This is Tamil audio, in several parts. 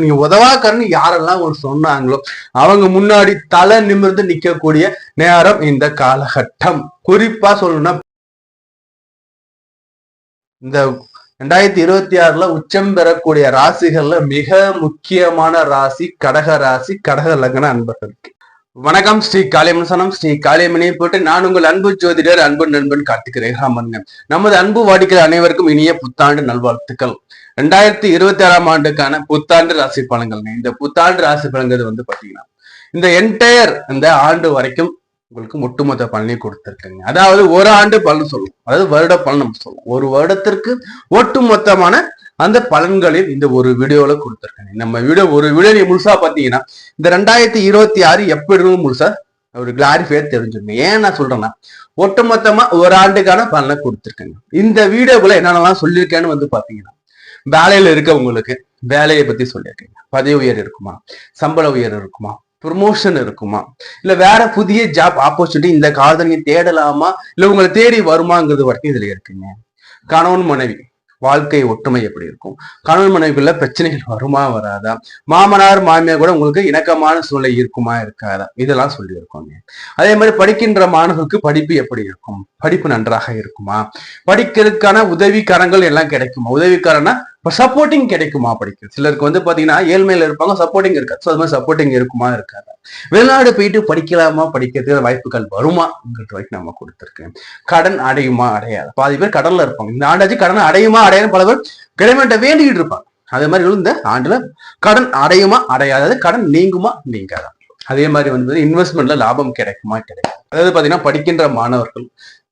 நீ உதவாக்கர்னு யாரெல்லாம் ஒரு சொன்னாங்களோ அவங்க முன்னாடி தலை நிமிர்ந்து நிக்கக்கூடிய நேரம் இந்த காலகட்டம். குறிப்பா சொல்லணும்னா இந்த ரெண்டாயிரத்தி இருபத்தி ஆறுல உச்சம் பெறக்கூடிய ராசிகள்ல மிக முக்கியமான ராசி கடக ராசி கடக லக்ன அன்பர்களுக்கு. வணக்கம் ஸ்ரீ காளியமசனம் ஸ்ரீ காளியமணியை போட்டு நான் உங்கள் அன்பு ஜோதிடர் அன்பு நண்பன் கார்த்திக் ரேகாமன்ங்க நமது அன்பு வாடிக்கையாளர் அனைவருக்கும் இனிய புத்தாண்டு நல்வாழ்த்துக்கள். ரெண்டாயிரத்தி இருபத்தி ஆறாம் ஆண்டுக்கான புத்தாண்டு ராசி பலன்கள். இந்த புத்தாண்டு ராசி பலன்கள் வந்து பாத்தீங்கன்னா இந்த என்டையர் இந்த ஆண்டு வரைக்கும் உங்களுக்கு ஒட்டுமொத்த பலனை கொடுத்துருக்குங்க. அதாவது ஒரு ஆண்டு பலன் சொல்லுவோம். அதாவது வருட பலன் நம்ம சொல்லுவோம். ஒரு வருடத்திற்கு ஒட்டுமொத்தமான அந்த பலன்களில் இந்த ஒரு வீடியோல கொடுத்துருக்கேன் நம்ம வீடியோ ஒரு வீடியோ நீ முழுசா பாத்தீங்கன்னா இந்த ரெண்டாயிரத்தி இருபத்தி ஆறு எப்படி முழுசா ஒரு கிளாரிஃபையர் தெரிஞ்சுக்கணும் ஏன் நான் சொல்றேன்னா ஒட்டுமொத்தமா ஒரு ஆண்டுக்கான பலனை கொடுத்துருக்கேங்க. இந்த வீடியோக்குள்ள என்னென்னலாம் சொல்லியிருக்கேன்னு வந்து பாத்தீங்கன்னா வேலையில இருக்கவங்களுக்கு வேலையை பத்தி சொல்லியிருக்கீங்க. பதவி உயர் இருக்குமா? சம்பள உயர் இருக்குமா? ப்ரொமோஷன் இருக்குமா? இல்ல வேற புதிய ஜாப் ஆப்பர்ச்சுனிட்டி இந்த காலத்துல நீங்க தேடலாமா? இல்ல உங்களை தேடி வருமாங்கிறது வரைக்கும் இதுல இருக்குங்க. கணவன் மனைவி வாழ்க்கை ஒற்றுமை எப்படி இருக்கும்? கணவன் மனைவிக்குள்ள பிரச்சனைகள் வருமா வராதா? மாமனார் மாமியார் கூட உங்களுக்கு இணக்கமான சூழ்நிலை இருக்குமா இருக்காதா? இதெல்லாம் சொல்லியிருக்கோங்க அதே மாதிரி படிக்கின்ற மாணவர்களுக்கு படிப்பு எப்படி இருக்கும்? படிப்பு நன்றாக இருக்குமா? படிக்கிறதுக்கான உதவிக்காரங்கள் எல்லாம் கிடைக்குமா? உதவிக்காரனா இப்போ சப்போர்ட்டிங் கிடைக்குமா படிக்க? சிலருக்கு வந்து பார்த்தீங்கன்னா ஏழ்மையில இருப்பாங்க சப்போர்ட்டிங் இருக்காது. ஸோ அது மாதிரி சப்போர்ட்டிங் இருக்குமா? இருக்காது. வெளிநாடு போயிட்டு படிக்கலாமா? படிக்கிறதுக்கு வாய்ப்புகள் வருமாங்கிறது வரைக்கும் நம்ம கொடுத்துருக்கேன் கடன் அடையுமா? அடையாது. பாதி பேர் கடன்ல இருப்பாங்க. இந்த ஆண்டாச்சு கடன் அடையுமா? அடையாது பல பேர் கிளைமேட்டை வேண்டிக்கிட்டு இருப்பாங்க. அதே மாதிரி இந்த ஆண்டுல கடன் அடையுமா? அடையாது. கடன் நீங்குமா? நீங்காதா? அதே மாதிரி வந்து இன்வெஸ்ட்மெண்ட்ல லாபம் கிடைக்குமா? கிடைக்கும் அதாவது பாத்தீங்கன்னா படிக்கின்ற மாணவர்கள்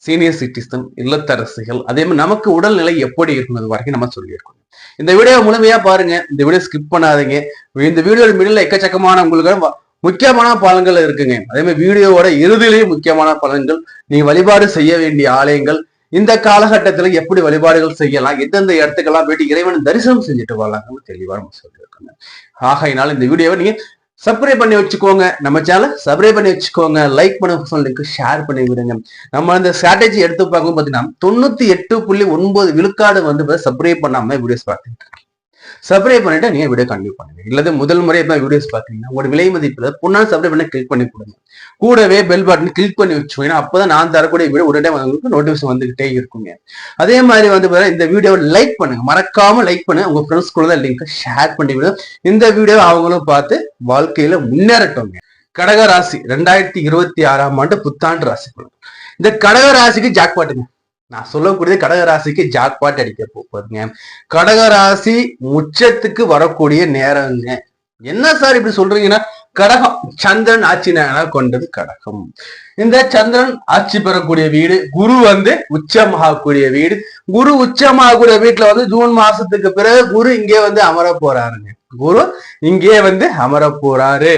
சீனியர் சிட்டிசன் இல்லத்தரசிகள் அதே மாதிரி நமக்கு உடல்நிலை எப்படி இருக்கும் அது வரைக்கும் நம்ம சொல்லியிருக்கோம். இந்த வீடியோ முழுமையா பாருங்க. இந்த வீடியோ ஸ்கிப் பண்ணாதீங்க. இந்த வீடியோ மிடில் எக்கச்சக்கமான உங்களுக்கு முக்கியமான பலன்கள் இருக்குங்க. அதே மாதிரி வீடியோவோட இறுதியிலேயே முக்கியமான பலன்கள். நீங்க வழிபாடு செய்ய வேண்டிய ஆலயங்கள். இந்த காலகட்டத்துல எப்படி வழிபாடுகள் செய்யலாம்? எந்தெந்த இடத்துக்கெல்லாம் போயிட்டு இறைவன் தரிசனம் செஞ்சுட்டு வரலாம் தெளிவா நம்ம சொல்லியிருக்கோங்க. ஆகையினால் இந்த வீடியோவை நீங்க சப்ஸ்கிரைப் பண்ணி வச்சுக்கோங்க. நம்ம சேனல் சப்ஸ்கிரைப் பண்ணி வச்சுக்கோங்க. லைக் பண்ண லிங்க் ஷேர் பண்ணி விடுங்க. நம்ம அந்த ஸ்ட்ராட்டஜி எடுத்து பார்க்கும் பார்த்தீங்கன்னா தொண்ணூத்தி எட்டு புள்ளி ஒன்பது விழுக்காடு வந்து சப்ஸ்கிரைப் பண்ணாம வீடியோஸ் பார்த்துட்டு சப்ஸ்கிரைப் பண்ணிட்டு நீங்க வீடியோ கண்டினியூ பண்ணுங்க இல்லது முதல் முறை எப்ப வீடியோஸ் பாத்தீங்கன்னா உங்களோட விலை மதிப்புல பொண்ணா சப்ஸ்கிரைப் பண்ணி கிளிக் பண்ணி கொடுங்க. கூடவே பெல் பட்டன் கிளிக் பண்ணி வச்சுக்கோங்க. அப்பதான் நான் தரக்கூடிய வீடியோ உடனே உங்களுக்கு நோட்டிபிகேஷன் வந்துகிட்டே இருக்குங்க. அதே மாதிரி வந்து இந்த வீடியோவை லைக் பண்ணுங்க. மறக்காம லைக் பண்ணுங்க. உங்க ஃப்ரெண்ட்ஸ் கூட லிங்க் ஷேர் பண்ணி இந்த வீடியோ அவங்களும் பார்த்து வாழ்க்கையில முன்னேறட்டோங்க கடக ராசி ரெண்டாயிரத்தி இருபத்தி ஆறாம் ஆண்டு புத்தாண்டு ராசி இந்த கடக ராசிக்கு ஜாக் பாட்டுங்க நான் சொல்லக்கூடியது கடகராசிக்கு ஜாக்பாட் அடிக்க போகுதுங்க கடகராசி உச்சத்துக்கு வரக்கூடிய நேரங்க. என்ன சார் இப்படி சொல்றீங்கன்னா கடகம் சந்திரன் ஆட்சி நேரம் கொண்டது கடகம். இந்த சந்திரன் ஆட்சி பெறக்கூடிய வீடு குரு வந்து உச்சமாகக்கூடிய வீடு. குரு உச்சமாகக்கூடிய வீட்டுல வந்து ஜூன் மாசத்துக்கு பிறகு குரு இங்கே வந்து அமர போறாருங்க. குரு இங்கே வந்து அமர போறாரு.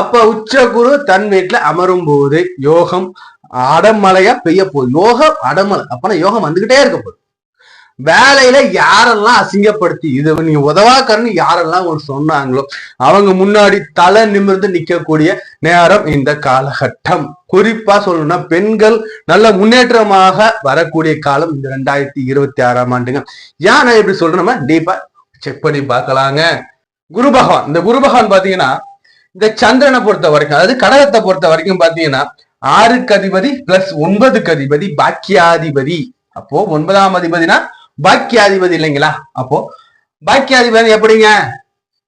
அப்ப உச்ச குரு தன் வீட்டுல அமரும் போது யோகம் அடமலையா பெய்ய போகுது. யோகம் அடமலை. அப்பனா யோகம் வந்துகிட்டே இருக்க போகுது. வேலையில யாரெல்லாம் அசிங்கப்படுத்தி இது நீ உதவாக்கன்னு யாரெல்லாம் ஒரு சொன்னாங்களோ அவங்க முன்னாடி தலை நிமிர்ந்து நிக்கக்கூடிய நேரம் இந்த காலகட்டம். குறிப்பா சொல்லணும்னா பெண்கள் நல்ல முன்னேற்றமாக வரக்கூடிய காலம் இந்த ரெண்டாயிரத்தி இருபத்தி ஆறாம் ஆண்டுங்க. ஏன் நான் எப்படி சொல்றேன்? நம்ம டீப்பா செக் பண்ணி பார்க்கலாங்க. குரு பகவான். இந்த குரு பகவான் பாத்தீங்கன்னா இந்த சந்திரனை பொறுத்த வரைக்கும் அதாவது கடகத்தை பொறுத்த வரைக்கும் பாத்தீங்கன்னா ஆறுக்கு அதிபதி பிளஸ் ஒன்பதுக்கு அதிபதி பாக்கியாதிபதி. அப்போ ஒன்பதாம் அதிபதினா பாக்கியாதிபதி இல்லைங்களா? அப்போ பாக்கியாதிபதி எப்படிங்க?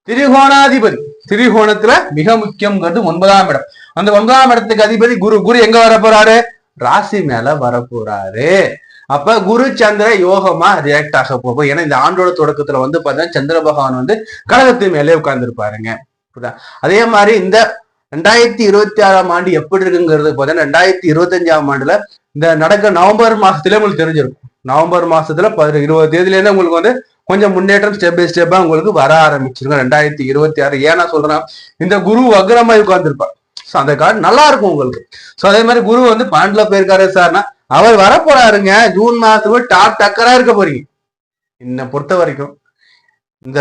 திரிகோணாதிபதி. திரிகோணத்துல மிக முக்கியம்ங்கிறது ஒன்பதாம் இடம். அந்த ஒன்பதாம் இடத்துக்கு அதிபதி குரு. குரு எங்க வர போறாரு ராசி மேல வர போறாரு அப்ப குரு சந்திர யோகமா ரியாக்ட் ஆக போகும் ஏன்னா இந்த ஆண்டோட தொடக்கத்துல வந்து பாத்தீங்கன்னா சந்திர பகவான் வந்து கடகத்து மேலே உட்கார்ந்து இருப்பாருங்க அதே மாதிரி இந்த ரெண்டாயிரத்தி இருபத்தி ஆறாம் ஆண்டு எப்படி இருக்குங்கிறது பார்த்தீங்கன்னா ரெண்டாயிரத்தி இருபத்தஞ்சாம் ஆண்டுல இந்த நடக்க நவம்பர் மாசத்துல உங்களுக்கு தெரிஞ்சிருக்கும். நவம்பர் மாசத்துல பதின இருபது தேதியிலேருந்து உங்களுக்கு வந்து கொஞ்சம் முன்னேற்றம் ஸ்டெப் பை ஸ்டெப்பா உங்களுக்கு வர ஆரம்பிச்சிருங்க. ரெண்டாயிரத்தி இருபத்தி ஆறு ஏன்னா சொல்றேன்னா இந்த குரு அக்ரமாய் உட்கார்ந்துருப்பார். ஸோ அந்த கார்டு நல்லா இருக்கும் உங்களுக்கு. ஸோ அதே மாதிரி குரு வந்து பாண்டில போயிருக்காரு சார்னா அவர் வரப்போறாருங்க. ஜூன் மாசத்துக்கு டாப் டக்கரா இருக்க போறீங்க. என்னை பொறுத்த வரைக்கும் இந்த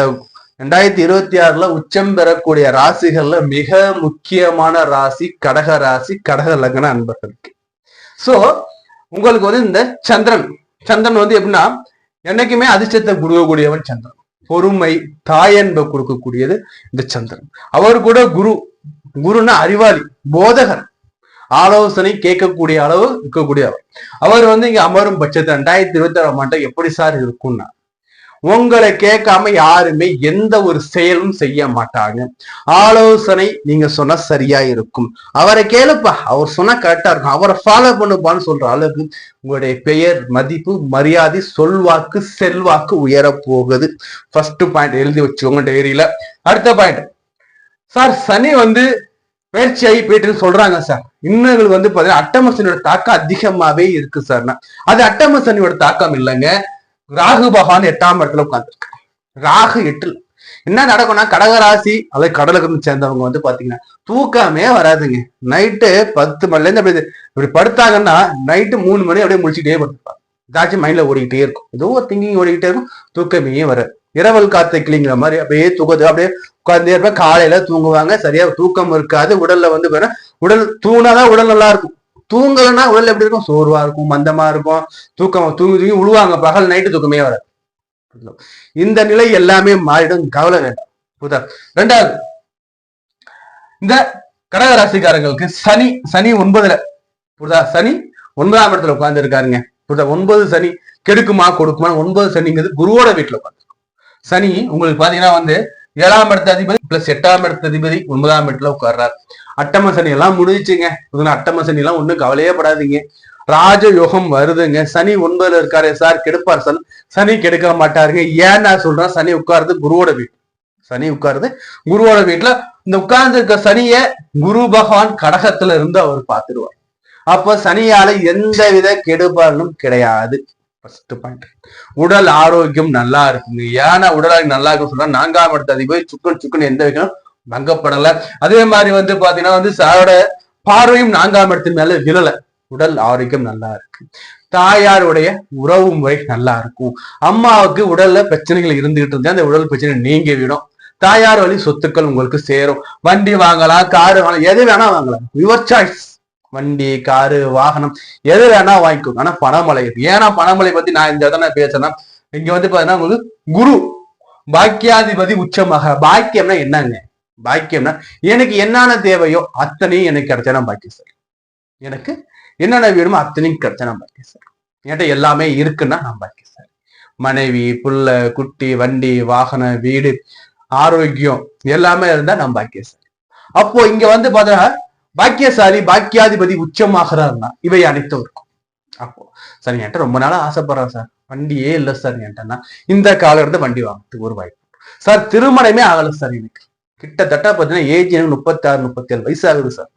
ரெண்டாயிரத்தி இருபத்தி ஆறுல உச்சம் பெறக்கூடிய ராசிகள்ல மிக முக்கியமான ராசி கடக ராசி கடக லக்ன அன்பர்களுக்கு. சோ உங்களுக்கு வந்து இந்த சந்திரன். சந்திரன் வந்து எப்படின்னா என்னைக்குமே அதிர்ஷ்டத்தை கொடுக்கக்கூடியவன் சந்திரன். பொறுமை தாயன்பை கொடுக்கக்கூடியது இந்த சந்திரன். அவர் கூட குரு. குருன்னா அறிவாளி போதகர். ஆலோசனை கேட்கக்கூடிய அளவு இருக்கக்கூடிய அவர் அவர் வந்து இங்க அமரும் பட்சத்தை ரெண்டாயிரத்தி இருபத்தி ஆறாம் ஆண்டு எப்படி சார் இருக்கும்னா உங்களை கேட்காம யாருமே எந்த ஒரு செயலும் செய்ய மாட்டாங்க. ஆலோசனை நீங்க சொன்னா சரியா இருக்கும். அவரை கேளுப்பா. அவர் சொன்னா கரெக்டா இருக்கும். அவரை ஃபாலோ பண்ணுப்பான்னு சொல்ற அளவுக்கு உங்களுடைய பெயர் மதிப்பு மரியாதை சொல்வாக்கு செல்வாக்கு உயர போகுது ஃபர்ஸ்ட் பாயிண்ட் எழுதி வச்சுக்கோங்க டைரியில அடுத்த பாயிண்ட் சார் சனி வந்து பயிற்சியாகி போயிட்டுன்னு சொல்றாங்க சார் இன்னர்கள் வந்து பாத்தீங்கன்னா அட்டமசனியோட தாக்கம் அதிகமாவே இருக்கு சார்னா அது அட்டமசனியோட தாக்கம் இல்லைங்க. ராகு பகவான் எட்டாம் இடத்துல உட்காந்துருக்கு ராகு எட்டுல. என்ன நடக்கும்னா கடகராசி அதாவது கடலுக்கு சேர்ந்தவங்க வந்து பாத்தீங்கன்னா தூக்கமே வராதுங்க. நைட்டு பத்து மணில இருந்து அப்படி இப்படி படுத்தாங்கன்னா நைட்டு மூணு மணி அப்படியே முடிச்சுட்டே படுத்துப்பாங்க. ஏதாச்சும் மைண்ட்ல ஓடிக்கிட்டே இருக்கும். ஏதோ ஒரு திங்கிங் ஓடிக்கிட்டே இருக்கும். தூக்கமே வராது. இரவல் காத்து கிளிங்கிற மாதிரி அப்படியே தூக்கத்து அப்படியே உட்கார்ந்தே இருப்பேன். காலையில தூங்குவாங்க. சரியா தூக்கம் இருக்காது. உடல்ல வந்து உடல் தூணாதான் உடல் நல்லா இருக்கும். தூங்கலைன்னா உடல் எப்படி இருக்கும்? சோர்வா இருக்கும் மந்தமா இருக்கும் தூக்கம் தூங்கி தூங்கி உழுவாங்க. பகல் நைட்டு தூக்கமே வராது. இந்த நிலை எல்லாமே மாறிடும். கவலை வேண்டாம். புதா ரெண்டாவது இந்த கடகராசிக்காரங்களுக்கு சனி சனி ஒன்பதுல புரிதா சனி ஒன்பதாம் இடத்துல உட்கார்ந்து இருக்காருங்க புரிதா ஒன்பது சனி கெடுக்குமா கொடுக்குமா ஒன்பது சனிங்கிறது குருவோட வீட்டுல உட்காந்துருக்கும் சனி உங்களுக்கு பாத்தீங்கன்னா வந்து ஏழாம் இடத்த அதிபதி பிளஸ் எட்டாம் இடத்த அதிபதி ஒன்பதாம் இடத்துல உட்கார்றாரு. அட்டம சனி எல்லாம் முடிச்சுங்க அட்டம சனி எல்லாம் ஒண்ணும் கவலையே படாதீங்க. ராஜ யோகம் வருதுங்க. சனி ஒன்பதுல இருக்காரு சார் கெடுப்பார் சார் சனி கெடுக்க மாட்டாருங்க. ஏன் நான் சொல்றேன் சனி உட்காருது குருவோட வீட்டு. சனி உட்காருது குருவோட வீட்டுல இந்த உட்கார்ந்து இருக்க சனிய குரு பகவான் கடகத்துல இருந்து அவர் பார்த்துருவார். அப்ப சனியால எந்த வித கெடுபாலும் கிடையாது. ஃபர்ஸ்ட் பாயிண்ட் உடல் ஆரோக்கியம் நல்லா இருக்குங்க ஏன்னா உடல் ஆரோக்கியம் நல்லா இருக்கும் சொன்னா நான்காம் இடத்த அதிபதி சுக்கன் சுக்குன்னு எந்த வைக்கணும்? மங்கப்படல. அதே மாதிரி வந்து பாத்தீங்கன்னா வந்து சாரோட பார்வையும் நான்காம் இடத்தின் மேல விழல. உடல் ஆரோக்கியம் நல்லா இருக்கு. தாயாருடைய உறவு முறை நல்லா இருக்கும். அம்மாவுக்கு உடல்ல பிரச்சனைகள் இருந்துகிட்டு இருந்தா அந்த உடல் பிரச்சனை நீங்க விடும் தாயார் வழி சொத்துக்கள் உங்களுக்கு சேரும். வண்டி வாங்கலாம் காரு வாங்கலாம் எது வேணா வாங்கலாம். யுவர் சாய்ஸ் வண்டி காரு வாகனம் எது வேணா வாங்கிக்கோங்க. ஆனா பணமலை ஏன்னா பணமலை பத்தி நான் இந்த இடத்துல பேசுறேன்னா இங்க வந்து பாத்தீங்கன்னா உங்களுக்கு குரு பாக்கியாதிபதி உச்சமாக. பாக்கியம்னா என்னங்க? பாக்கியம்னா எனக்கு என்னென்ன தேவையோ அத்தனையும் எனக்கு கிடைச்சா நான் பாக்கியம் சார் எனக்கு என்னென்ன வேணுமோ அத்தனையும் கிடைச்சா நான் பாக்கியம் சார் என்கிட்ட எல்லாமே இருக்குன்னா நான் பாக்கியம் சார் மனைவி புள்ள குட்டி வண்டி வாகனம் வீடு ஆரோக்கியம் எல்லாமே இருந்தா நான் பாக்கியம் சார் அப்போ இங்க வந்து பாத்தீங்கன்னா பாக்கியசாலி பாக்கியாதிபதி உச்சமாகிறார்னா இவை அனைத்தும் இருக்கும் அப்போ சார் என்கிட்ட ரொம்ப நாளா ஆசைப்படுறேன் சார். வண்டியே இல்லை சார் என்கிட்டனா இந்த காலம் வண்டி வாங்குறதுக்கு ஒரு வாய்ப்பு சார் திருமணமே ஆகல சார் எனக்கு. கிட்டத்தட்ட பாத்தீங்கன்னா ஏஜ் எனக்கு முப்பத்தி ஆறு முப்பத்தி ஏழு வயசு ஆகுது சார்.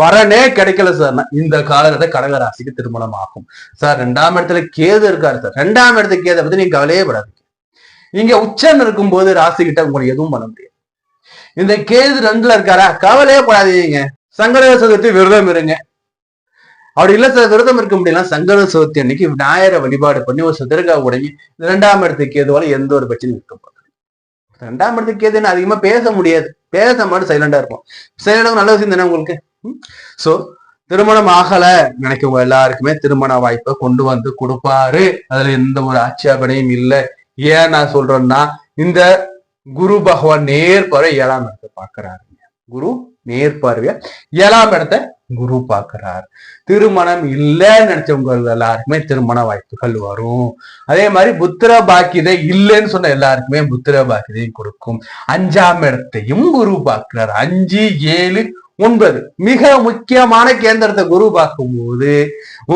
வரனே கிடைக்கல சார். இந்த காலகட்ட கடகராசிக்கு திருமணம் ஆகும். சார் ரெண்டாம் இடத்துல கேது இருக்காரு சார். ரெண்டாம் இடத்துல கேதை பத்தி நீங்க கவலையே படாதீங்க. நீங்க உச்சன் இருக்கும்போது ராசி கிட்ட உங்களுக்கு எதுவும் பண்ண முடியாது. இந்த கேது ரெண்டுல இருக்காரா? கவலையே படாதீங்க. சங்கர சதுர்த்தி விரதம் இருங்க. அப்படி இல்ல சார் விரதம் இருக்க முடியல சங்கர சதுர்த்தி அன்னைக்கு விநாயகரை வழிபாடு பண்ணி ஒரு சதுரகா உடங்கி. ரெண்டாம் இடத்துக்கு ஏதுவால எந்த ஒரு பிரச்சனையும் இருக்க போகிறது ரெண்டாம் இடத்துக்கு ஏதுன்னு அதிகமா பேச முடியாது. பேச மட்டும் சைலண்டா இருக்கும் சைலண்டா நல்ல விஷயம் தானே உங்களுக்கு? சோ திருமணம் ஆகல. நினைக்கவங்க எல்லாருக்குமே திருமண வாய்ப்பை கொண்டு வந்து கொடுப்பாரு. அதுல எந்த ஒரு ஆட்சேபனையும் இல்லை. ஏன் நான் சொல்றேன்னா இந்த குரு பகவான் நேர்பற ஏழாம் இடத்தை பாக்குறாருங்க குரு நேர்பார்வையா ஏழாம் இடத்த குரு பாக்குறார் திருமணம் இல்லைன்னு நினைச்சவங்க எல்லாருக்குமே திருமண வாய்ப்புகள் வரும். அதே மாதிரி புத்திர பாக்கியதை இல்லைன்னு சொன்ன எல்லாருக்குமே புத்திர பாக்கியதையும் கொடுக்கும். அஞ்சாம் இடத்தையும் குரு பாக்குறார் அஞ்சு ஏழு ஒன்பது. மிக முக்கியமான கேந்திரத்தை குரு பார்க்கும்போது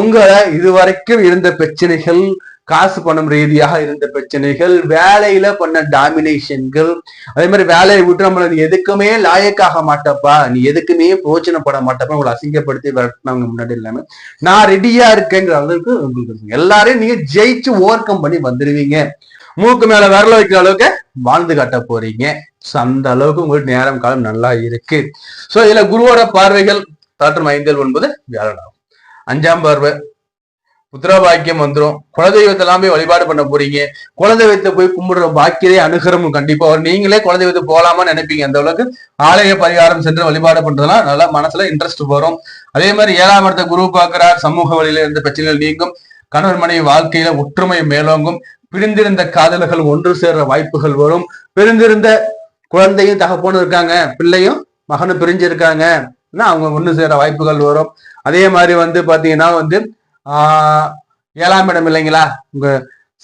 உங்களை இதுவரைக்கும் இருந்த பிரச்சனைகள் காசு பணம் ரீதியாக இருந்த பிரச்சனைகள் வேலையில பண்ண டாமினேஷன்கள் அதே மாதிரி வேலையை விட்டு நம்மள நீ எதுக்குமே லாயக்காக மாட்டப்பா நீ எதுக்குமே பிரோச்சனப்பட மாட்டப்பா உங்களை அசிங்கப்படுத்தி விரட்டினவங்க முன்னாடி இல்லாம நான் ரெடியா இருக்கேங்கிற அளவுக்கு உங்களுக்கு எல்லாரையும் நீங்க ஜெயிச்சு ஓவர் கம் பண்ணி வந்துருவீங்க. மூக்கு மேல விரல வைக்கிற அளவுக்கு வாழ்ந்து காட்ட போறீங்க. அந்த அளவுக்கு உங்களுக்கு நேரம் காலம் நல்லா இருக்கு. சோ இதுல குருவோட பார்வைகள் தாற்றம் ஐந்தல் ஒன்பது வியாழனாகும் அஞ்சாம் பார்வை புத்திர பாக்கியம் வந்துடும் குலதெய்வத்தை எல்லாமே வழிபாடு பண்ண போறீங்க. குலதெய்வத்தை போய் கும்பிடுற பாக்கியதே அணுகிறோம் கண்டிப்பா நீங்களே குலதெய்வத்தை போகலாமான்னு நினைப்பீங்க? அந்த அளவுக்கு ஆலய பரிகாரம் சென்று வழிபாடு பண்றதுலாம் நல்லா மனசுல இன்ட்ரெஸ்ட் வரும். அதே மாதிரி ஏழாம் இடத்த குரு பாக்குறார் சமூக வழியில இருந்த பிரச்சனைகள் நீங்கும். கணவன் மனைவி வாழ்க்கையில ஒற்றுமை மேலோங்கும். பிரிந்திருந்த காதலர்கள் ஒன்று சேர்ற வாய்ப்புகள் வரும். பிரிந்திருந்த குழந்தையும் தகப்பனும் இருக்காங்க. பிள்ளையும் மகனும் பிரிஞ்சிருக்காங்க. அவங்க ஒன்று சேர வாய்ப்புகள் வரும். அதே மாதிரி வந்து பாத்தீங்கன்னா வந்து ஏழாம் இடம் இல்லைங்களா? உங்க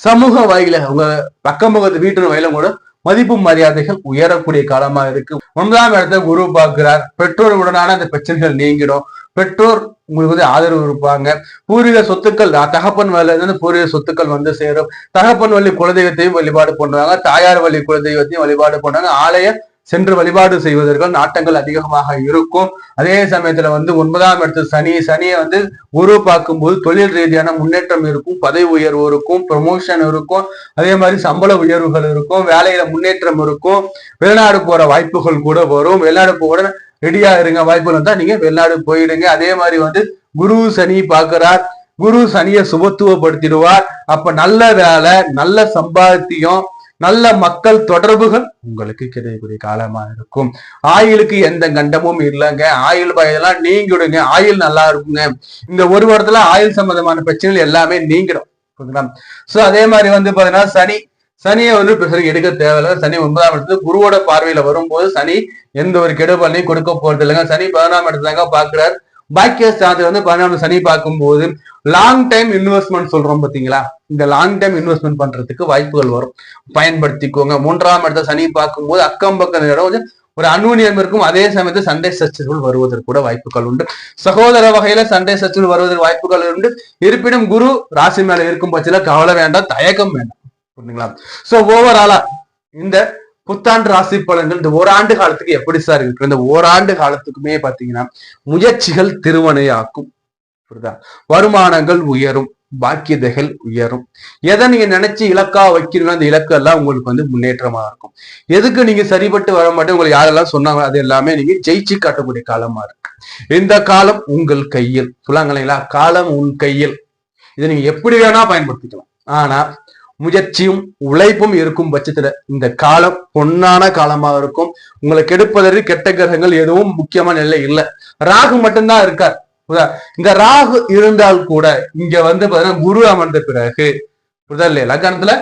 சமூக வகையில உங்க பக்கம் பக்கத்து வீட்டு வகையில கூட மதிப்பு மரியாதைகள் உயரக்கூடிய காலமா இருக்கு. ஒன்பதாம் இடத்தை குரு பார்க்கிறார். பெற்றோருடனான அந்த பிரச்சனைகள் நீங்கிடும். பெற்றோர் உங்களுக்கு வந்து ஆதரவு இருப்பாங்க பூர்வீக சொத்துக்கள் தகப்பன் வழியிலிருந்து பூர்வீக சொத்துக்கள் வந்து சேரும். தகப்பன் வழி குலதெய்வத்தையும் வழிபாடு பண்ணுவாங்க தாயார் வழி குலதெய்வத்தையும் வழிபாடு பண்ணுவாங்க ஆலய சென்று வழிபாடு செய்வதற்கு நாட்டங்கள் அதிகமாக இருக்கும். அதே சமயத்துல வந்து ஒன்பதாம் இடத்து சனி சனியை வந்து குரு பார்க்கும்போது தொழில் ரீதியான முன்னேற்றம் இருக்கும் பதவி உயர்வு இருக்கும் ப்ரமோஷன் இருக்கும் அதே மாதிரி சம்பள உயர்வுகள் இருக்கும் வேலையில முன்னேற்றம் இருக்கும். வெளிநாடு போற வாய்ப்புகள் கூட வரும். வெளிநாடு போக ரெடியா இருங்க வாய்ப்புகள் இருந்தா நீங்க வெளிநாடு போயிடுங்க. அதே மாதிரி வந்து குரு சனி பார்க்கிறார். குரு சனியை சுபத்துவப்படுத்திடுவார். அப்ப நல்ல வேலை நல்ல சம்பாத்தியம் நல்ல மக்கள் தொடர்புகள் உங்களுக்கு கிடைக்கக்கூடிய காலமா இருக்கும். ஆயிலுக்கு எந்த கண்டமும் இல்லைங்க. ஆயில் பயெல்லாம் நீங்கிடுங்க. ஆயில் நல்லா இருக்குங்க. இந்த ஒரு வாரத்துல ஆயில் சம்பந்தமான பிரச்சனைகள் எல்லாமே நீங்கிடும். புரியுதுங்களா? சோ அதே மாதிரி வந்து பாத்தீங்கன்னா சனி சனியை வந்து பிறகு எடுக்க தேவையில்லை. சனி ஒன்பதாம் இடத்துல குருவோட பார்வையில வரும்போது சனி எந்த ஒரு கெடுபலனையும் கொடுக்க போறது இல்லைங்க சனி பதினாம் இடத்துலங்க பாக்குறாரு. பாக்கிய ஸ்தானத்தை வந்து பதினாலு சனி பார்க்கும்போது லாங் டைம் இன்வெஸ்ட்மெண்ட் சொல்றோம் பாத்தீங்களா இந்த லாங் டைம் இன்வெஸ்ட்மெண்ட் பண்றதுக்கு வாய்ப்புகள் வரும். பயன்படுத்திக்கோங்க. மூன்றாம் இடத்த சனி பார்க்கும்போது அக்கம் பக்கம் இடம் கொஞ்சம் ஒரு அன்யூனியம் இருக்கும். அதே சமயத்தில் சண்டை சர்ச்சைகள் வருவதற்கு கூட வாய்ப்புகள் உண்டு. சகோதர வகையில சண்டை சர்ச்சைகள் வருவதற்கு வாய்ப்புகள் உண்டு. இருப்பினும் குரு ராசி மேல இருக்கும் பட்சத்தில் கவலை வேண்டாம். தயக்கம் வேண்டாம். புரியுதுங்களா சோ ஓவராலா இந்த புத்தாண்டு ராசி பலன்கள் இந்த ஓராண்டு காலத்துக்கு எப்படி சார் இருக்கு? இந்த ஓராண்டு காலத்துக்குமே பாத்தீங்கன்னா முயற்சிகள் திருவனையாக்கும் புரியுதா? வருமானங்கள் உயரும் பாக்கியதைகள் உயரும். எதை நீங்க நினைச்சு இலக்கா வைக்கிறீங்களோ அந்த இலக்கு எல்லாம் உங்களுக்கு வந்து முன்னேற்றமா இருக்கும். எதுக்கு நீங்க சரிபட்டு வர மாட்டேன் உங்களுக்கு யாரெல்லாம் சொன்னாங்க அது எல்லாமே நீங்க ஜெயிச்சு காட்டக்கூடிய காலமா இருக்கு. இந்த காலம் உங்கள் கையில். சொல்லாங்க இல்லைங்களா காலம் உன் கையில். இதை நீங்க எப்படி வேணா பயன்படுத்திக்கலாம். ஆனா முயற்சியும் உழைப்பும் இருக்கும் பட்சத்துல இந்த காலம் பொன்னான காலமாக இருக்கும். உங்களை கெடுப்பதற்கு கெட்ட கிரகங்கள் எதுவும் முக்கியமான நிலை இல்லை. ராகு மட்டும்தான் இருக்கார். இந்த ராகு இருந்தால் கூட இங்க வந்து பாத்தீங்கன்னா குரு அமர்ந்த பிறகு புரிதா இல்லையா? லக்னத்துல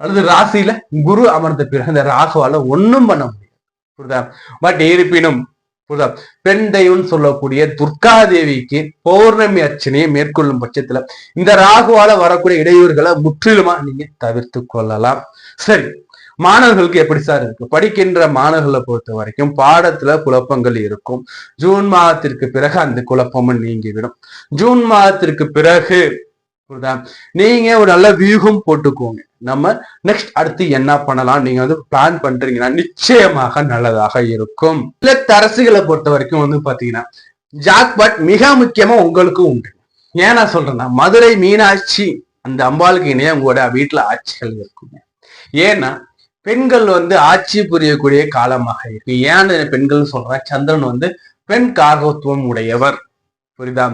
அல்லது ராசியில குரு அமர்ந்த பிறகு இந்த ராகுவால ஒன்னும் பண்ண முடியாது. புரிதா பட் இருப்பினும் புரியுதா பெண் சொல்லக்கூடிய துர்கா தேவிக்கு பௌர்ணமி அர்ச்சனையை மேற்கொள்ளும் பட்சத்துல இந்த ராகுவால வரக்கூடிய இடையூறுகளை முற்றிலுமா நீங்க தவிர்த்து கொள்ளலாம். சரி மாணவர்களுக்கு எப்படி சார் இருக்கு? படிக்கின்ற மாணவர்களை பொறுத்த வரைக்கும் பாடத்துல குழப்பங்கள் இருக்கும். ஜூன் மாதத்திற்கு பிறகு அந்த குழப்பமும் நீங்கிவிடும். ஜூன் மாதத்திற்கு பிறகு புரியுதா? நீங்க ஒரு நல்ல வியூகம் போட்டுக்கோங்க. நம்ம நெக்ஸ்ட் அடுத்து என்ன பண்ணலாம்? நீங்க வந்து பிளான் பண்றீங்கன்னா நிச்சயமாக நல்லதாக இருக்கும். இல்ல தரசுகளை பொறுத்த வரைக்கும் வந்து பாத்தீங்கன்னா ஜாக்பாட் மிக முக்கியமா உங்களுக்கும் உண்டு. ஏன் நான் சொல்றேன்னா மதுரை மீனாட்சி அந்த அம்பாளுக்கு இணைய உங்களோட வீட்டுல ஆட்சிகள் இருக்குங்க. ஏன்னா பெண்கள் வந்து ஆட்சி புரியக்கூடிய காலமாக இருக்கு. ஏன்னு பெண்கள் சொல்றேன்? சந்திரன் வந்து பெண் காரகத்துவம் உடையவர். புரியுதா?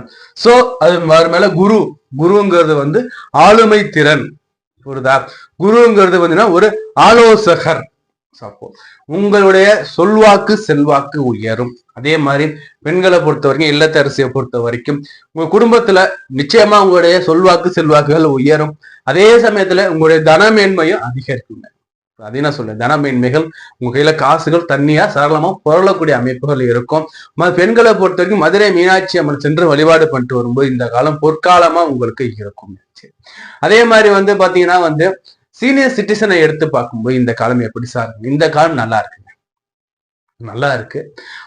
சோ அது மேல குரு. குருங்கிறது வந்து ஆளுமை திறன். புரியுதா? குருங்கிறது வந்து ஒரு ஆலோசகர். உங்களுடைய சொல்வாக்கு செல்வாக்கு உயரும். அதே மாதிரி பெண்களை பொறுத்த வரைக்கும் இல்லத்தரசியை பொறுத்த வரைக்கும் உங்க குடும்பத்துல நிச்சயமா உங்களுடைய சொல்வாக்கு செல்வாக்குகள் உயரும். அதே சமயத்துல உங்களுடைய தனமேன்மையும் அதிகரிக்குங்க அதே நான் சொல்ல தனமேன்மைகள் உங்க கையில காசுகள் தண்ணியா சரளமா புரளக்கூடிய அமைப்புகள் இருக்கும். பெண்களை பொறுத்த வரைக்கும் மதுரை மீனாட்சி அம்மன் சென்று வழிபாடு பண்ணிட்டு வரும்போது இந்த காலம் பொற்காலமா உங்களுக்கு இருக்கும். அதே மாதிரி வந்து பாத்தீங்கன்னா வந்து சீனியர் சிட்டிசனை எடுத்து பார்க்கும்போது இந்த காலம் எப்படி சார்? இந்த காலம் நல்லா இருக்குங்க நல்லா இருக்கு.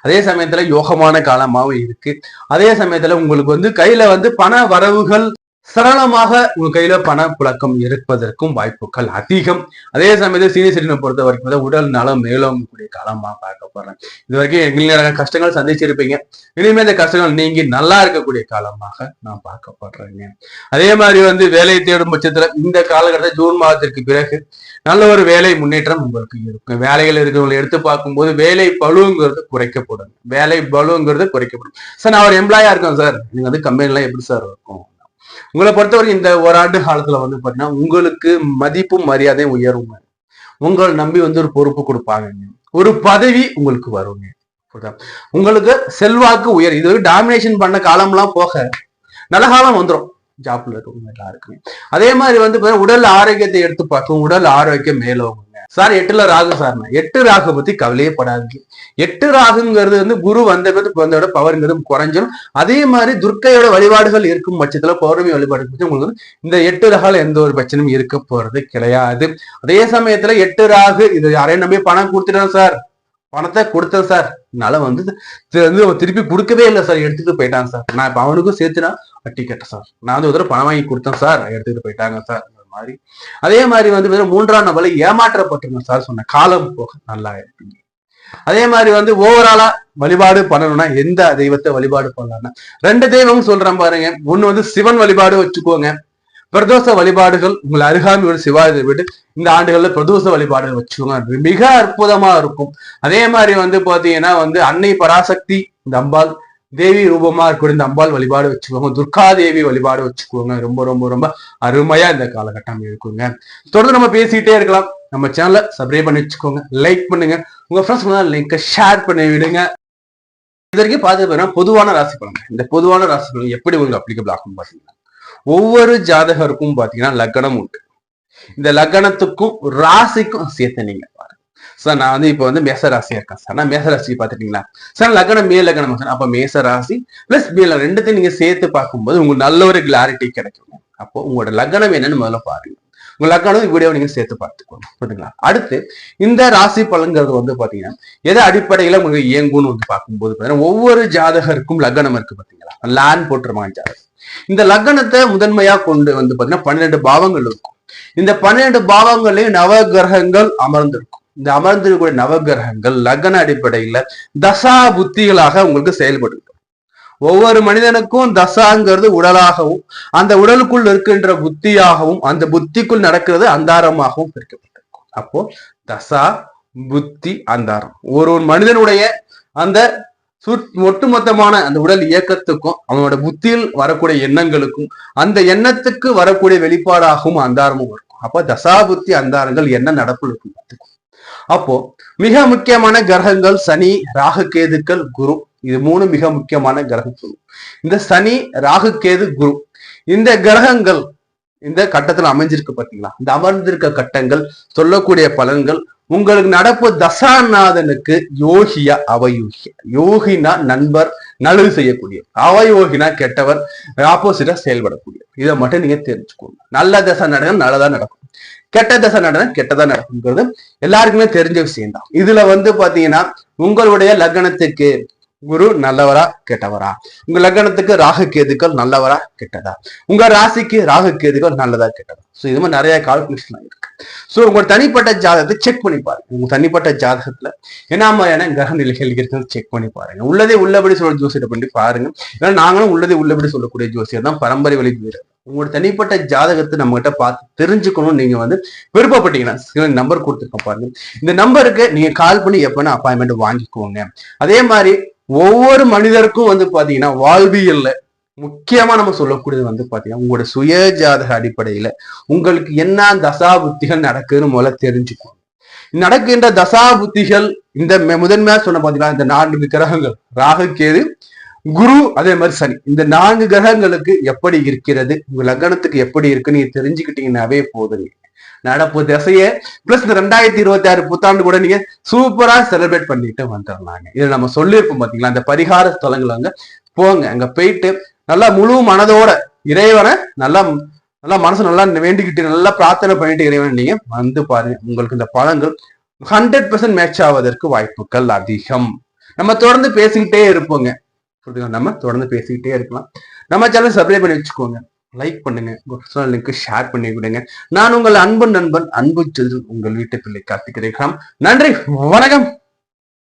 அதே சமயத்துல யோகமான காலமாவும் இருக்கு. அதே சமயத்துல உங்களுக்கு வந்து கையில வந்து பண வரவுகள் சரளமாக உங்க கையில பண புழக்கம் இருப்பதற்கும் வாய்ப்புகள் அதிகம். அதே சமயத்தில் சீனியர் சிட்டினை பொறுத்த வரைக்கும் உடல் நலம் மேலும் கூடிய காலமா பார்க்கப்படுறேன் இது வரைக்கும் எங்களுக்கு கஷ்டங்கள் சந்திச்சிருப்பீங்க. இனிமே இந்த கஷ்டங்கள் நீங்கி நல்லா இருக்கக்கூடிய காலமாக நான் பார்க்கப்படுறேங்க அதே மாதிரி வந்து வேலையை தேடும் பட்சத்துல இந்த காலகட்டத்தில் ஜூன் மாதத்திற்கு பிறகு நல்ல ஒரு வேலை முன்னேற்றம் உங்களுக்கு இருக்கும். வேலைகள் இருக்கிறவங்களை எடுத்து பார்க்கும்போது வேலை பழுங்கிறது குறைக்கப்படும். வேலை பழுங்கிறது குறைக்கப்படும். சார் நான் ஒரு எம்ப்ளாயா இருக்கேன் சார். நீங்க வந்து கம்பெனிலாம் எப்படி சார் இருக்கும்? உங்களை பொறுத்தவரை இந்த ஓராண்டு காலத்துல வந்து பாத்தீங்கன்னா உங்களுக்கு மதிப்பும் மரியாதையும் உயருங்க. உங்களை நம்பி வந்து ஒரு பொறுப்பு கொடுப்பாங்க ஒரு பதவி உங்களுக்கு வருங்க. உங்களுக்கு செல்வாக்கு உயர். இது டாமினேஷன் பண்ண காலம்லாம் போக நல்ல காலம் வந்துடும் ஜாப்ல இருக்கவங்க எல்லாருக்குமே. அதே மாதிரி வந்து உடல் ஆரோக்கியத்தை எடுத்து பார்க்கும். உடல் ஆரோக்கியம் மேலோகுங்க சார் எட்டுல ராகு சார். எட்டு ராகு பத்தி கவலையே படாது எட்டு ராகுங்கிறது வந்து குரு வந்த குழந்தையோட பவர்ங்கிறது குறைஞ்சிடும் அதே மாதிரி துர்க்கையோட வழிபாடுகள் இருக்கும் பட்சத்துல பௌர்ணமி வழிபாடு பட்சம் உங்களுக்கு இந்த எட்டு ராகால எந்த ஒரு பிரச்சனையும் இருக்க போறது கிடையாது. அதே சமயத்துல எட்டு ராகு இது யாரையும் நம்பி பணம் கொடுத்துட்டோம் சார். பணத்தை கொடுத்தேன் சார். என்னால வந்து வந்து திருப்பி கொடுக்கவே இல்லை சார். எடுத்துட்டு போயிட்டான் சார். நான் இப்ப அவனுக்கும் சேர்த்துனா வட்டி கேட்டேன் சார். நான் வந்து ஒரு தடவை பணம் வாங்கி கொடுத்தேன் சார். எடுத்துட்டு போயிட்டாங்க சார். மாதிரி. அதே மாதிரி வந்து வெறும் மூன்றாம் நபரை ஏமாற்றப்பட்டிருந்தேன் சார் சொன்ன காலம் போக நல்லா இருப்பீங்க அதே மாதிரி வந்து ஓவராலா வழிபாடு பண்ணணும்னா எந்த தெய்வத்தை வழிபாடு பண்ணலாம்னா ரெண்டு தெய்வம் சொல்றேன் பாருங்க. ஒண்ணு வந்து சிவன் வழிபாடு வச்சுக்கோங்க. பிரதோஷ வழிபாடுகள் உங்களை அருகாமையோட சிவாஜி விட்டு இந்த ஆண்டுகள்ல பிரதோஷ வழிபாடுகள் வச்சுக்கோங்க. மிக அற்புதமா இருக்கும். அதே மாதிரி வந்து பாத்தீங்கன்னா வந்து அன்னை பராசக்தி இந்த அம்பாள் தேவி ரூபமா இருக்கிற இந்த அம்பாள் வழிபாடு வச்சுக்கோங்க. துர்கா தேவி வழிபாடு வச்சுக்கோங்க. ரொம்ப ரொம்ப ரொம்ப அருமையா இந்த காலகட்டம் இருக்குங்க. தொடர்ந்து நம்ம பேசிக்கிட்டே இருக்கலாம். நம்ம சேனலை சப்ஸ்கிரைப் பண்ணி வச்சுக்கோங்க. லைக் பண்ணுங்க. உங்க ஃப்ரெண்ட்ஸ் லிங்கை ஷேர் பண்ணி விடுங்க. இது வரைக்கும் பார்த்து பொதுவான ராசி பலன் இந்த பொதுவான ராசி பலன் எப்படி உங்களுக்கு அப்ளிகபிள் ஆகும் பாத்தீங்கன்னா ஒவ்வொரு ஜாதகருக்கும் பாத்தீங்கன்னா லக்னம் உண்டு. இந்த லக்னத்துக்கும் ராசிக்கும் சேர்த்து நீங்க பாருங்க. சார் நான் வந்து இப்போ வந்து மேச ராசியா இருக்கேன் சார் நான் மேச பாத்துட்டீங்களா சார் லக்னம் மே லக்னம் சார் அப்ப மேச ராசி பிளஸ் பி ரெண்டுத்தையும் நீங்க சேர்த்து பார்க்கும்போது உங்களுக்கு நல்ல ஒரு கிளாரிட்டி கிடைக்கும். அப்போ உங்களோட லக்னம் என்னன்னு முதல்ல பாருங்க. உங்க லக்னம் வீடியோ நீங்க சேர்த்து பார்த்துக்கோங்க. புரியுதுங்களா அடுத்து இந்த ராசி பலன்கிறது வந்து பாத்தீங்கன்னா எதை அடிப்படையில உங்களுக்கு இயங்கும்னு வந்து பார்க்கும்போது பாத்தீங்கன்னா ஒவ்வொரு ஜாதகருக்கும் லக்னம் இருக்கு பாத்தீங்களா? லேண்ட் போட்டுருவாங்க ஜாதகம். இந்த லக்னத்தை முதன்மையா கொண்டு வந்து பாத்தீங்கன்னா பன்னிரெண்டு பாவங்கள் இருக்கும். இந்த பன்னிரெண்டு பாவங்களையும் நவ கிரகங்கள் அமர்ந்திருக்கும். இந்த அமர்ந்திருக்கக்கூடிய நவகிரகங்கள் லக்ன அடிப்படையில தசா புத்திகளாக உங்களுக்கு செயல்பட்டு ஒவ்வொரு மனிதனுக்கும் தசாங்கிறது உடலாகவும் அந்த உடலுக்குள் இருக்கின்ற புத்தியாகவும் அந்த புத்திக்குள் நடக்கிறது அந்தாரமாகவும் பிரிக்கப்பட்டிருக்கும் அப்போ தசா புத்தி அந்தாரம். ஒரு ஒரு மனிதனுடைய அந்த ஒட்டுமொத்தமான அந்த உடல் இயக்கத்துக்கும் அவனோட புத்தியில் வரக்கூடிய எண்ணங்களுக்கும் அந்த எண்ணத்துக்கு வரக்கூடிய வெளிப்பாடாகவும் அந்தாரமும் இருக்கும். அப்போ தசாபுத்தி அந்தாரங்கள் என்ன நடப்பு இருக்கும் பார்த்துக்கும் அப்போ மிக முக்கியமான கிரகங்கள் சனி ராகு கேதுக்கள் குரு. இது மூணு மிக முக்கியமான கிரகம் இந்த சனி ராகு கேது குரு. இந்த கிரகங்கள் இந்த கட்டத்துல அமைஞ்சிருக்கு பாத்தீங்களா? இந்த அமர்ந்திருக்க கட்டங்கள் சொல்லக்கூடிய பலன்கள் உங்களுக்கு நடப்பு தசாநாதனுக்கு யோகியா அவயோகியா யோகினா நண்பர் நல்லது செய்யக்கூடிய. அவயோகினா கெட்டவர் ஆப்போசிட்டா செயல்படக்கூடிய. இதை மட்டும் நீங்க தெரிஞ்சுக்கோங்க. நல்ல தசை நடக்கும் நல்லதா நடக்கும். கெட்ட தசை நடந்தா கெட்டதா நடக்குங்கிறது எல்லாருக்குமே தெரிஞ்ச விஷயம் தான் இதுல வந்து பாத்தீங்கன்னா உங்களுடைய லக்னத்துக்கு குரு நல்லவரா கெட்டவரா? உங்க லக்னத்துக்கு ராகு கேதுக்கள் நல்லவரா கெட்டதா? உங்க ராசிக்கு ராகு கேதுக்கள் நல்லதா கெட்டதா? ஸோ இது மாதிரி நிறைய கால்குலேஷன் இருக்கு. ஸோ உங்களோட தனிப்பட்ட ஜாதகத்தை செக் பண்ணி பாருங்க. உங்க தனிப்பட்ட ஜாதகத்துல என்ன மாதிரியான கிரக நிலைகள் இருக்கிறது செக் பண்ணி பாருங்க. உள்ளதே உள்ளபடி சொல்ற ஜோசியத்தை பண்ணி பாருங்க. ஏன்னா நாங்களும் உள்ளதே உள்ளபடி சொல்லக்கூடிய ஜோசியர் தான். பரம்பரை வழி வீரர். உங்களோட தனிப்பட்ட ஜாதகத்தை நம்ம கிட்ட பார்த்து தெரிஞ்சுக்கணும்னு நீங்க வந்து விருப்பப்பட்டீங்கன்னா நம்பர் கொடுத்துருக்க பாருங்க. இந்த நம்பருக்கு நீங்க கால் பண்ணி எப்பனா அப்பாயின்மெண்ட் வாங்கிக்கோங்க. அதே மாதிரி ஒவ்வொரு மனிதருக்கும் வந்து பாத்தீங்கன்னா வாழ்வியல்ல முக்கியமா நம்ம சொல்லக்கூடியது வந்து பாத்தீங்கன்னா உங்களோட சுய ஜாதக அடிப்படையில உங்களுக்கு என்ன தசா புத்திகள் நடக்குதுன்னு முதல்ல தெரிஞ்சுக்கணும் நடக்கின்ற தசாபுத்திகள் இந்த முதன்மையா சொன்ன பாத்தீங்கன்னா இந்த நான்கு கிரகங்கள் ராகு கேது குரு அதே மாதிரி சனி. இந்த நான்கு கிரகங்களுக்கு எப்படி இருக்கிறது? உங்க லக்னத்துக்கு எப்படி இருக்கு? நீங்க தெரிஞ்சுக்கிட்டீங்கன்னாவே போதுங்க நடப்பு திசைய பிளஸ் இந்த ரெண்டாயிரத்தி இருபத்தி ஆறு புத்தாண்டு கூட நீங்க சூப்பரா செலிப்ரேட் பண்ணிட்டு வந்துடலாங்க. இதை நம்ம சொல்லியிருப்போம் பாத்தீங்களா? அந்த பரிகார ஸ்தலங்கள் அங்க போங்க. அங்க போயிட்டு நல்லா முழு மனதோட இறைவனை நல்லா நல்லா மனசு நல்லா வேண்டிக்கிட்டு நல்லா பிரார்த்தனை பண்ணிட்டு இறைவன் நீங்க வந்து பாருங்க. உங்களுக்கு இந்த பழங்கள் ஹண்ட்ரட் பெர்சன்ட் மேட்ச் ஆவதற்கு வாய்ப்புகள் அதிகம். நம்ம தொடர்ந்து பேசிக்கிட்டே இருப்போங்க. புரியுதுங்களா நம்ம தொடர்ந்து பேசிக்கிட்டே இருக்கலாம். நம்ம சேனல் சப்ஸ்கிரைப் பண்ணி வச்சுக்கோங்க. லைக் பண்ணுங்க. உங்க லிங்க் ஷேர் பண்ணி விடுங்க. நான் உங்கள் அன்பு நண்பன் அன்பு செல்வன் உங்கள் வீட்டு பிள்ளை கார்த்திக் நன்றி. வணக்கம்.